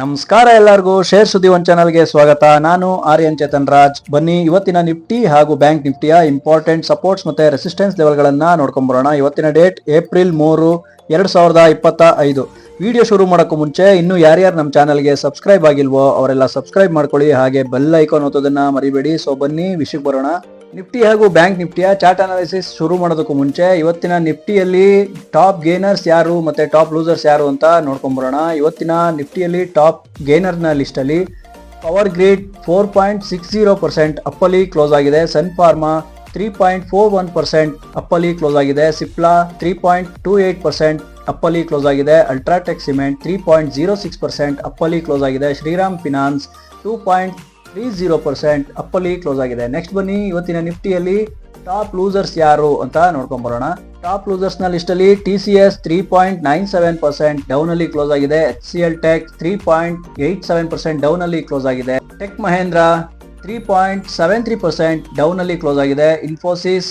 ನಮಸ್ಕಾರ ಎಲ್ಲರಿಗೂ. ಶೇರ್ ಸುದ್ದಿ ಒನ್ ಚಾನಲ್ಗೆ ಸ್ವಾಗತ. ನಾನು ಆರ್ಯನ್ ಚೇತನ್ ರಾಜ್. ಬನ್ನಿ, ಇವತ್ತಿನ ನಿಫ್ಟಿ ಹಾಗೂ ಬ್ಯಾಂಕ್ ನಿಫ್ಟಿಯ ಇಂಪಾರ್ಟೆಂಟ್ ಸಪೋರ್ಟ್ಸ್ ಮತ್ತೆ ರೆಸಿಸ್ಟೆನ್ಸ್ ಲೆವೆಲ್ಗಳನ್ನು ನೋಡ್ಕೊಂಬರೋಣ. ಇವತ್ತಿನ ಡೇಟ್ ಏಪ್ರಿಲ್ ಮೂರು, ಎರಡ್ ಸಾವಿರದ ಇಪ್ಪತ್ತ ಐದು. ವಿಡಿಯೋ ಶುರು ಮಾಡೋಕ್ಕೂ ಮುಂಚೆ, ಇನ್ನು ಯಾರ್ಯಾರು ನಮ್ಮ ಚಾನಲ್ಗೆ ಸಬ್ಸ್ಕ್ರೈಬ್ ಆಗಿಲ್ವೋ, ಅವರೆಲ್ಲ ಸಬ್ಸ್ಕ್ರೈಬ್ ಮಾಡ್ಕೊಳ್ಳಿ. ಹಾಗೆ ಬೆಲ್ ಐಕಾನ್ ಓದೋದನ್ನ ಮರಿಬೇಡಿ. ಸೊ ಬನ್ನಿ ವಿಷಯಕ್ಕೆ ಬರೋಣ. ನಿಫ್ಟಿ ಹಾಗೂ ಬ್ಯಾಂಕ್ ನಿಫ್ಟಿಯ ಚಾರ್ಟ್ ಅನಾಲಿಸಿಸ್ ಶುರು ಮಾಡೋದಕ್ಕೂ ಮುಂಚೆ ಇವತ್ತಿನ ನಿಫ್ಟಿಯಲ್ಲಿ ಟಾಪ್ ಗೇನರ್ಸ್ ಯಾರು ಮತ್ತೆ ಟಾಪ್ ಲೂಸರ್ಸ್ ಯಾರು ಅಂತ ನೋಡ್ಕೊಂಬರೋಣ. ಇವತ್ತಿನ ನಿಫ್ಟಿಯಲ್ಲಿ ಟಾಪ್ ಗೇನರ್ನ ಲಿಸ್ಟಲ್ಲಿ power grid four point six zero percent ಅಪ್ಪಲ್ಲಿ close ಆಗಿದೆ, Sun Pharma three point four one percent ಅಪ್ಪಲ್ಲಿ close ಆಗಿದೆ, Cipla three point two eight percent ಅಪ್ಪಲ್ಲಿ close ಆಗಿದೆ, UltraTech cement three point zero six percent ಅಪ್ಪಲ್ಲಿ close ಆಗಿದೆ, Shriram finance two point three zero percent ಅಪ್ಪಲ್ಲಿ close ಆಗಿದೆ. Next ಬನ್ನಿ, ಇವತ್ತಿನ ನಿಫ್ಟಿಯಲ್ಲಿ top losers ಯಾರು ಅಂತ ನೋಡ್ಕೊಂಬರೋಣ ಟಾಪ್ ಲೂಸರ್ಸ್ನ ಲಿಸ್ಟ್ ಅಲ್ಲಿ T C S three point nine seven percent down ಅಲ್ಲಿ ಕ್ಲೋಸ್ ಆಗಿದೆ. H C L Tech three point eight seven percent down ಅಲ್ಲಿ ಕ್ಲೋಸ್ ಆಗಿದೆ. Tech Mahindra three point seven three percent down ಅಲ್ಲಿ close ಆಗಿದೆ. Infosys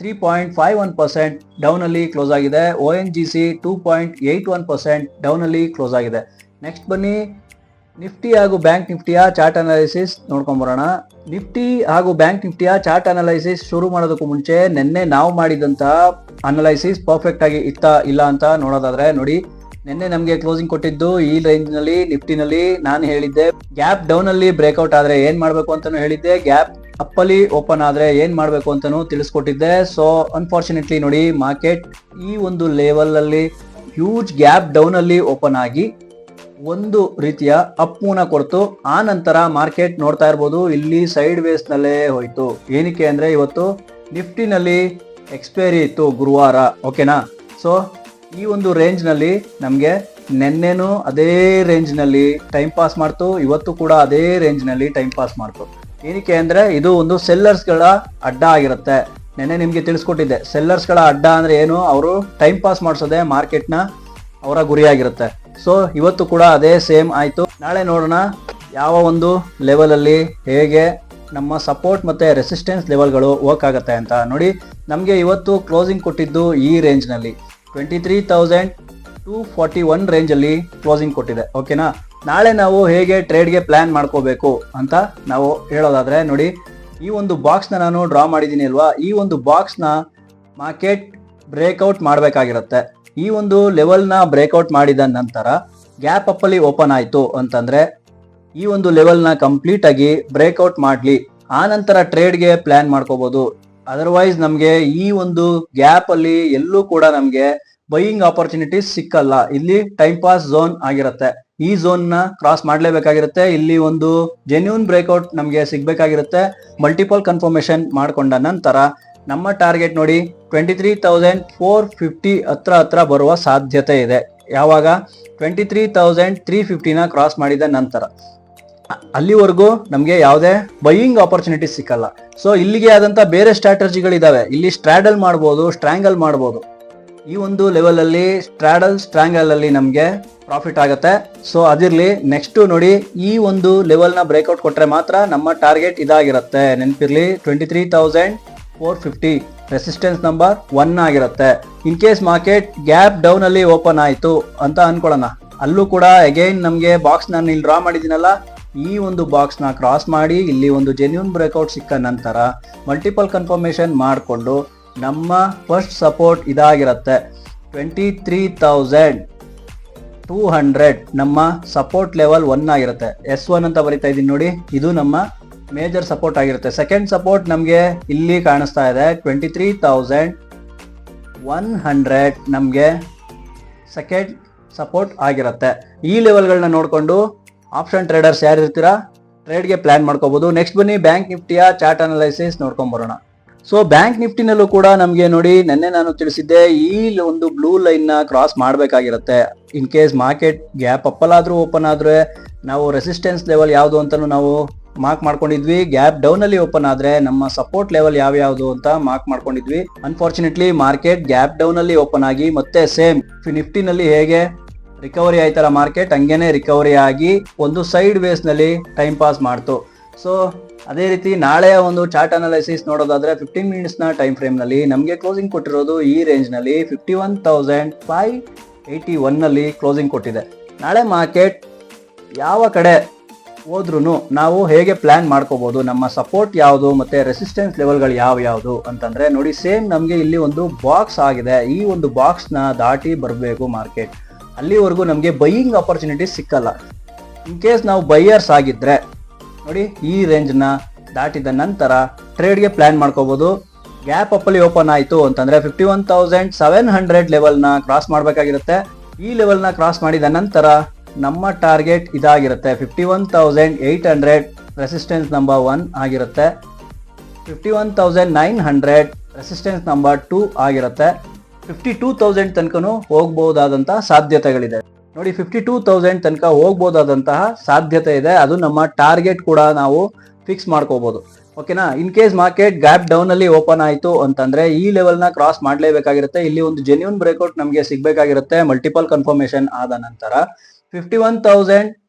three point five one percent down ಅಲ್ಲಿ close ಆಗಿದೆ. O N G C two point eight one percent down ಅಲ್ಲಿ close ಆಗಿದೆ. Next ಬನ್ನಿ Nifty ಹಾಗೂ bank ನಿಫ್ಟಿಯ chart analysis ನೋಡ್ಕೊಂಬರೋಣ. ನಿಫ್ಟಿ ಹಾಗೂ ಬ್ಯಾಂಕ್ ನಿಫ್ಟಿಯ ಚಾರ್ಟ್ ಅನಾಲಿಸಿಸ್ ಶುರು ಮಾಡೋದಕ್ಕೂ ಮುಂಚೆ ನಿನ್ನೆ ನಾವು ಮಾಡಿದಂತಹ ಅನಲೈಸಿಸ್ ಪರ್ಫೆಕ್ಟ್ ಆಗಿ ಇತ್ತ ಇಲ್ಲ ಅಂತ ನೋಡೋದಾದ್ರೆ ನೋಡಿ, ನಿನ್ನೆ ನಮಗೆ ಕ್ಲೋಸಿಂಗ್ ಕೊಟ್ಟಿದ್ದು ಈ ರೇಂಜ್ನಲ್ಲಿ ನಿಫ್ಟಿನಲ್ಲಿ ನಾನು ಹೇಳಿದ್ದೆ ಗ್ಯಾಪ್ ಡೌನ್ ಅಲ್ಲಿ ಬ್ರೇಕ್ಔಟ್ ಆದ್ರೆ ಏನ್ ಮಾಡ್ಬೇಕು ಅಂತಾನು ಹೇಳಿದ್ದೆ ಗ್ಯಾಪ್ ಅಪ್ಪಲ್ಲಿ ಓಪನ್ ಆದ್ರೆ ಏನ್ ಮಾಡ್ಬೇಕು ಅಂತಾನು ತಿಳಿಸ್ಕೊಟ್ಟಿದ್ದೆ. ಸೊ ಅನ್ಫಾರ್ಚುನೇಟ್ಲಿ ನೋಡಿ ಮಾರ್ಕೆಟ್ ಈ ಒಂದು ಲೆವೆಲ್ ಅಲ್ಲಿ ಹ್ಯೂಜ್ ಗ್ಯಾಪ್ ಡೌನ್ ಅಲ್ಲಿ ಓಪನ್ ಆಗಿ ಒಂದು ರೀತಿಯ ಅಪ್ಪುನ ಕೊಡ್ತು ಆ ನಂತರ ಮಾರ್ಕೆಟ್ ನೋಡ್ತಾ ಇರ್ಬೋದು. ಇಲ್ಲಿ ಸೈಡ್ ವೇಸ್ ನಲ್ಲೇ ಹೋಯ್ತು. ಏನಕ್ಕೆ ಅಂದ್ರೆ ಇವತ್ತು ನಿಫ್ಟಿನಲ್ಲಿ ಎಕ್ಸ್ಪೈರಿ ಇತ್ತು ಗುರುವಾರ ಓಕೆನಾ ಸೊ ಈ ಒಂದು ರೇಂಜ್ನಲ್ಲಿ ನಮಗೆ ನೆನ್ನೆನೂ ಅದೇ ರೇಂಜ್ನಲ್ಲಿ ಟೈಮ್ ಪಾಸ್ ಮಾಡ್ತು, ಇವತ್ತು ಕೂಡ ಅದೇ ರೇಂಜ್ನಲ್ಲಿ ಟೈಮ್ ಪಾಸ್ ಮಾಡ್ತು. ಏನಕ್ಕೆ ಅಂದ್ರೆ ಇದು ಒಂದು ಸೆಲ್ಲರ್ಸ್ಗಳ ಅಡ್ಡ ಆಗಿರುತ್ತೆ. ನೆನ್ನೆ ನಿಮ್ಗೆ ತಿಳಿಸ್ಕೊಟ್ಟಿದ್ದೆ ಸೆಲ್ಲರ್ಸ್ಗಳ ಅಡ್ಡ ಅಂದ್ರೆ ಏನು? ಅವರು ಟೈಮ್ ಪಾಸ್ ಮಾಡಿಸೋದೆ ಮಾರ್ಕೆಟ್ನ ಅವರ ಗುರಿಯಾಗಿರುತ್ತೆ. ಸೊ ಇವತ್ತು ಕೂಡ ಅದೇ ಸೇಮ್ ಆಯಿತು. ನಾಳೆ ನೋಡೋಣ ಯಾವ ಒಂದು ಲೆವೆಲಲ್ಲಿ ಹೇಗೆ ನಮ್ಮ ಸಪೋರ್ಟ್ ಮತ್ತು ರೆಸಿಸ್ಟೆನ್ಸ್ ಲೆವೆಲ್ಗಳು ವರ್ಕ್ ಆಗುತ್ತೆ ಅಂತ. ನೋಡಿ, ನಮಗೆ ಇವತ್ತು ಕ್ಲೋಸಿಂಗ್ ಕೊಟ್ಟಿದ್ದು ಈ ರೇಂಜ್ನಲ್ಲಿ twenty three thousand two forty one ರೇಂಜಲ್ಲಿ ಕ್ಲೋಸಿಂಗ್ ಕೊಟ್ಟಿದೆ. ಓಕೆನಾ ನಾಳೆ ನಾವು ಹೇಗೆ ಟ್ರೇಡ್ಗೆ ಪ್ಲ್ಯಾನ್ ಮಾಡ್ಕೋಬೇಕು ಅಂತ ನಾವು ಹೇಳೋದಾದರೆ, ನೋಡಿ, ಈ ಒಂದು ಬಾಕ್ಸ್ನ ನಾನು ಡ್ರಾ ಮಾಡಿದ್ದೀನಿ ಅಲ್ವಾ? ಈ ಒಂದು ಬಾಕ್ಸ್ನ ಮಾರ್ಕೆಟ್ ಬ್ರೇಕ್ಔಟ್ ಮಾಡಬೇಕಾಗಿರುತ್ತೆ. ಈ ಒಂದು ಲೆವೆಲ್ನ ಬ್ರೇಕ್ಔಟ್ ಮಾಡಿದ ನಂತರ ಗ್ಯಾಪ್ ಅಪ್ ಅಲ್ಲಿ ಓಪನ್ ಆಯಿತು ಅಂತಂದ್ರೆ ಈ ಒಂದು ಲೆವೆಲ್ನ ನ ಕಂಪ್ಲೀಟ್ ಆಗಿ ಬ್ರೇಕ್ಔಟ್ ಮಾಡ್ಲಿ. ಆ ನಂತರ ಟ್ರೇಡ್ಗೆ ಪ್ಲಾನ್ ಮಾಡ್ಕೋಬಹುದು ಅದರ್ವೈಸ್ ನಮಗೆ ಈ ಒಂದು ಗ್ಯಾಪ್ ಅಲ್ಲಿ ಎಲ್ಲೂ ಕೂಡ ನಮಗೆ ಬೈಯಿಂಗ್ ಆಪರ್ಚುನಿಟೀಸ್ ಸಿಕ್ಕಲ್ಲ. ಇಲ್ಲಿ ಟೈಮ್ ಪಾಸ್ ಝೋನ್ ಆಗಿರುತ್ತೆ. ಈ ಝೋನ್ನ ಕ್ರಾಸ್ ಮಾಡಲೇಬೇಕಾಗಿರುತ್ತೆ. ಇಲ್ಲಿ ಒಂದು ಜೆನ್ಯೂನ್ ಬ್ರೇಕ್ಔಟ್ ನಮಗೆ ಸಿಗ್ಬೇಕಾಗಿರುತ್ತೆ. ಮಲ್ಟಿಪಲ್ ಕನ್ಫರ್ಮೇಶನ್ ಮಾಡ್ಕೊಂಡ ನಂತರ ನಮ್ಮ ಟಾರ್ಗೆಟ್ ನೋಡಿ twenty three thousand four fifty ಹತ್ರ ಹತ್ರ ಬರುವ ಸಾಧ್ಯತೆ ಇದೆ. ಯಾವಾಗ? ಟ್ವೆಂಟಿ ತ್ರೀ ತೌಸಂಡ್ ತ್ರೀ ಫಿಫ್ಟಿನ ಕ್ರಾಸ್ ಮಾಡಿದ ನಂತರ. ಅಲ್ಲಿವರೆಗೂ ನಮಗೆ ಯಾವುದೇ ಬೈಯಿಂಗ್ ಆಪರ್ಚುನಿಟಿ ಸಿಕ್ಕಲ್ಲ. ಸೊ ಇಲ್ಲಿಗೆ ಆದಂಥ ಬೇರೆ ಸ್ಟ್ರಾಟಜಿಗಳಿದ್ದಾವೆ ಇಲ್ಲಿ ಸ್ಟ್ರಾಡಲ್ ಮಾಡ್ಬೋದು ಸ್ಟ್ರಾಂಗಲ್ ಮಾಡ್ಬೋದು. ಈ ಒಂದು ಲೆವೆಲಲ್ಲಿ ಸ್ಟ್ರಾಡಲ್ ಸ್ಟ್ರಾಂಗಲ್ ಅಲ್ಲಿ ನಮಗೆ ಪ್ರಾಫಿಟ್ ಆಗುತ್ತೆ. ಸೊ ಅದಿರಲಿ ನೆಕ್ಸ್ಟ್ ನೋಡಿ ಈ ಒಂದು ಲೆವೆಲ್ನ ಬ್ರೇಕ್ಔಟ್ ಕೊಟ್ಟರೆ ಮಾತ್ರ ನಮ್ಮ ಟಾರ್ಗೆಟ್ ಇದಾಗಿರುತ್ತೆ. ನೆನಪಿರ್ಲಿ, twenty three thousand four fifty resistance number one ಆಗಿರುತ್ತೆ. In case market gap down ಅಲ್ಲಿ ಓಪನ್ ಆಯಿತು ಅಂತ ಅನ್ಕೊಳ್ಳೋಣ. ಅಲ್ಲೂ ಕೂಡ ಅಗೈನ್ ನಮಗೆ ಬಾಕ್ಸ್ ನಾನು ಇಲ್ಲಿ ಡ್ರಾ ಮಾಡಿದ್ದೀನಲ್ಲ, ಈ ಒಂದು ಬಾಕ್ಸ್ನ ಕ್ರಾಸ್ ಮಾಡಿ ಇಲ್ಲಿ ಒಂದು ಜೆನ್ಯೂನ್ ಬ್ರೇಕ್ಔಟ್ ಸಿಕ್ಕ ನಂತರ ಮಲ್ಟಿಪಲ್ ಕನ್ಫರ್ಮೇಶನ್ ಮಾಡಿಕೊಂಡು ನಮ್ಮ ಫಸ್ಟ್ ಸಪೋರ್ಟ್ ಇದಾಗಿರುತ್ತೆ. Twenty three thousand two hundred ನಮ್ಮ ಸಪೋರ್ಟ್ ಲೆವೆಲ್ ಒನ್ ಆಗಿರುತ್ತೆ. ಎಸ್ ಒನ್ ಅಂತ ಬರಿತಾ ಇದ್ದೀನಿ ನೋಡಿ, ಇದು ನಮ್ಮ ಮೇಜರ್ ಸಪೋರ್ಟ್ ಆಗಿರುತ್ತೆ. ಸೆಕೆಂಡ್ ಸಪೋರ್ಟ್ ನಮಗೆ ಇಲ್ಲಿ ಕಾಣಿಸ್ತಾ ಇದೆ. Twenty three thousand one hundred ನಮಗೆ ಸೆಕೆಂಡ್ ಸಪೋರ್ಟ್ ಆಗಿರುತ್ತೆ. ಈ ಲೆವೆಲ್ಗಳನ್ನ ನೋಡಿಕೊಂಡು ಆಪ್ಷನ್ ಟ್ರೇಡರ್ಸ್ ಯಾರು ಇರ್ತೀರಾ? ಟ್ರೇಡ್ಗೆ ಪ್ಲಾನ್ ಮಾಡ್ಕೋಬಹುದು ನೆಕ್ಸ್ಟ್ ಬನ್ನಿ ಬ್ಯಾಂಕ್ ನಿಫ್ಟಿಯ ಚಾರ್ಟ್ ಅನಲೈಸಿಸ್ ನೋಡ್ಕೊಂಬರೋಣ ಸೊ ಬ್ಯಾಂಕ್ ನಿಫ್ಟಿನಲ್ಲೂ ಕೂಡ ನಮಗೆ ನೋಡಿ ನಿನ್ನೆ ನಾನು ತಿಳಿಸಿದ್ದೆ, ಈ ಒಂದು ಬ್ಲೂ ಲೈನ್ ಕ್ರಾಸ್ ಮಾಡಬೇಕಾಗಿರುತ್ತೆ. ಇನ್ ಕೇಸ್ ಮಾರ್ಕೆಟ್ ಗ್ಯಾಪ್ ಅಪ್ಪಲಾದ್ರೂ ಓಪನ್ ಆದ್ರೆ, ನಾವು ರೆಸಿಸ್ಟೆನ್ಸ್ ಲೆವೆಲ್ ಯಾವುದು ಅಂತಲೂ ನಾವು ಮಾರ್ಕ್ ಮಾಡ್ಕೊಂಡಿದ್ವಿ. ಗ್ಯಾಪ್ ಡೌನ್ ಅಲ್ಲಿ ಓಪನ್ ಆದ್ರೆ ನಮ್ಮ ಸಪೋರ್ಟ್ ಲೆವೆಲ್ ಯಾವ ಯಾವ್ದು ಅಂತ ಮಾರ್ಕ್ ಮಾಡ್ಕೊಂಡಿದ್ವಿ. ಅನ್ಫಾರ್ಚುನೇಟ್ಲಿ ಮಾರ್ಕೆಟ್ ಗ್ಯಾಪ್ ಡೌನ್ ಅಲ್ಲಿ ಓಪನ್ ಆಗಿ ಮತ್ತೆ ಸೇಮ್ ನಿಫ್ಟಿನಲ್ಲಿ ಹೇಗೆ ರಿಕವರಿ ಆಯ್ತಲ್ಲ ಮಾರ್ಕೆಟ್ ಹಂಗೇನೆ ರಿಕವರಿ ಆಗಿ ಒಂದು ಸೈಡ್ ವೇಸ್ನಲ್ಲಿ ಟೈಮ್ ಪಾಸ್ ಮಾಡ್ತು. ಸೊ ಅದೇ ರೀತಿ ನಾಳೆ ಒಂದು ಚಾರ್ಟ್ ಅನಾಲಿಸಿಸ್ ನೋಡೋದಾದ್ರೆ ಫಿಫ್ಟೀನ್ ಮಿನಿಟ್ಸ್ನ ಟೈಮ್ ಫ್ರೇಮ್ನಲ್ಲಿ ನಮಗೆ ಕ್ಲೋಸಿಂಗ್ ಕೊಟ್ಟಿರೋದು ಈ ರೇಂಜ್ನಲ್ಲಿ fifty one thousand five eighty ಒನ್ನಲ್ಲಿ ಕ್ಲೋಸಿಂಗ್ ಕೊಟ್ಟಿದೆ. ನಾಳೆ ಮಾರ್ಕೆಟ್ ಯಾವ ಕಡೆ ಹೋದ್ರೂ ನಾವು ಹೇಗೆ ಪ್ಲಾನ್ ಮಾಡ್ಕೋಬಹುದು ನಮ್ಮ ಸಪೋರ್ಟ್ ಯಾವುದು, ಮತ್ತೆ ರೆಸಿಸ್ಟೆನ್ಸ್ ಲೆವೆಲ್ಗಳು ಯಾವ ಯಾವುದು ಅಂತಂದ್ರೆ ನೋಡಿ ಸೇಮ್ ನಮಗೆ ಇಲ್ಲಿ ಒಂದು ಬಾಕ್ಸ್ ಆಗಿದೆ. ಈ ಒಂದು ಬಾಕ್ಸ್ನ ದಾಟಿ ಬರಬೇಕು ಮಾರ್ಕೆಟ್ ಅಲ್ಲಿವರೆಗೂ ನಮಗೆ ಬೈಯಿಂಗ್ ಆಪರ್ಚುನಿಟಿ ಸಿಕ್ಕಲ್ಲ. ಇನ್ ಕೇಸ್ ನಾವು ಬೈಯರ್ಸ್ ಆಗಿದ್ರೆ, ನೋಡಿ ಈ ರೇಂಜ್ನ ದಾಟಿದ ನಂತರ ಟ್ರೇಡ್ಗೆ ಪ್ಲಾನ್ ಮಾಡ್ಕೋಬಹುದು ಗ್ಯಾಪ್ ಅಪ್ಪಲ್ಲಿ ಓಪನ್ ಆಯಿತು ಅಂತಂದ್ರೆ fifty one thousand seven hundred ಲೆವೆಲ್ನ cross ಮಾಡಬೇಕಾಗಿರುತ್ತೆ. ಈ ಲೆವೆಲ್ನ ಕ್ರಾಸ್ ಮಾಡಿದ ನಂತರ ನಮ್ಮ ಟಾರ್ಗೆಟ್ ಇದಾಗಿರುತ್ತೆ. Fifty one thousand eight hundred resistance number one ಆಗಿರುತ್ತೆ. Fifty one thousand nine hundred resistance number two ಆಗಿರುತ್ತೆ. ಫಿಫ್ಟಿ ಟೂ ತೌಸಂಡ್ ತನಕನೂ ಹೋಗ್ಬೋದಾದಂತಹ ಸಾಧ್ಯತೆಗಳಿದೆ. ನೋಡಿ ಫಿಫ್ಟಿ ಟೂ ತೌಸಂಡ್ ತನಕ ಹೋಗ್ಬೋದಾದಂತಹ ಸಾಧ್ಯತೆ ಇದೆ. ಅದು ನಮ್ಮ ಟಾರ್ಗೆಟ್ ಕೂಡ ನಾವು ಫಿಕ್ಸ್ ಮಾಡ್ಕೋಬಹುದು ಓಕೆನಾ in case market gap down ಅಲ್ಲಿ ಓಪನ್ ಆಯಿತು ಅಂತಂದ್ರೆ ಈ ಲೆವೆಲ್ನ ಕ್ರಾಸ್ ಮಾಡಲೇಬೇಕಾಗಿರುತ್ತೆ. ಇಲ್ಲಿ ಒಂದು ಜೆನ್ಯೂನ್ ಬ್ರೇಕ್ಔಟ್ ನಮಗೆ ಸಿಗಬೇಕಾಗಿರುತ್ತೆ. ಮಲ್ಟಿಪಲ್ ಕನ್ಫರ್ಮೇಶನ್ ಆದ ನಂತರ. Fifty one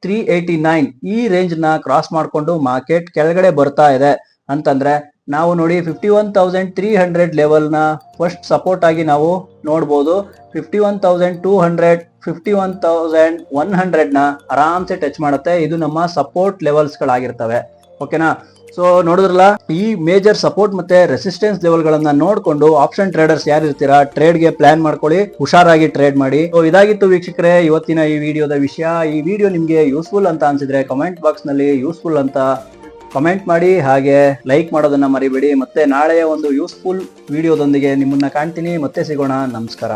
three eighty nine ಈ ರೇಂಜ್ನ ಕ್ರಾಸ್ ಮಾಡಿಕೊಂಡು ಮಾರ್ಕೆಟ್ ಕೆಳಗಡೆ ಬರ್ತಾ ಇದೆ. ಅಂತಂದ್ರೆ ನಾವು ನೋಡಿ fifty one thousand three hundred ಲೆವೆಲ್ನ first support ಆಗಿ ನಾವು ನೋಡ್ಬೋದು. Fifty one thousand two hundred fifty one thousand one ಹಂಡ್ರೆಡ್ನ ಆರಾಮ್ಸೆ ಟಚ್ ಮಾಡುತ್ತೆ. ಇದು ನಮ್ಮ ಸಪೋರ್ಟ್ ಲೆವೆಲ್ಸ್ಗಳಾಗಿರ್ತವೆ ಓಕೆನಾ ಸೊ ನೋಡಿದ್ರಲ್ಲ, ಈ ಮೇಜರ್ ಸಪೋರ್ಟ್ ಮತ್ತೆ ರೆಸಿಸ್ಟೆನ್ಸ್ ಲೆವೆಲ್ ಗಳನ್ನ ನೋಡ್ಕೊಂಡು ಆಪ್ಷನ್ ಟ್ರೇಡರ್ಸ್ ಯಾರು ಇರ್ತೀರಾ ಟ್ರೇಡ್ಗೆ ಪ್ಲಾನ್ ಮಾಡ್ಕೊಳ್ಳಿ, ಹುಷಾರಾಗಿ ಟ್ರೇಡ್ ಮಾಡಿ. ಸೊ ಇದಾಗಿತ್ತು ವೀಕ್ಷಕರೇ, ಇವತ್ತಿನ ಈ ವಿಡಿಯೋದ ವಿಷಯ. ಈ ವಿಡಿಯೋ ನಿಮ್ಗೆ ಯೂಸ್ಫುಲ್ ಅಂತ ಅನ್ಸಿದ್ರೆ ಕಮೆಂಟ್ ಬಾಕ್ಸ್ನಲ್ಲಿ ಯೂಸ್ಫುಲ್ ಅಂತ ಕಮೆಂಟ್ ಮಾಡಿ. ಹಾಗೆ ಲೈಕ್ ಮಾಡೋದನ್ನ ಮರಿಬೇಡಿ. ಮತ್ತೆ ನಾಳೆಯ ಒಂದು ಯೂಸ್ಫುಲ್ ವಿಡಿಯೋದೊಂದಿಗೆ ನಿಮ್ಮನ್ನ ಕಾಣ್ತೀನಿ. ಮತ್ತೆ ಸಿಗೋಣ. ನಮಸ್ಕಾರ.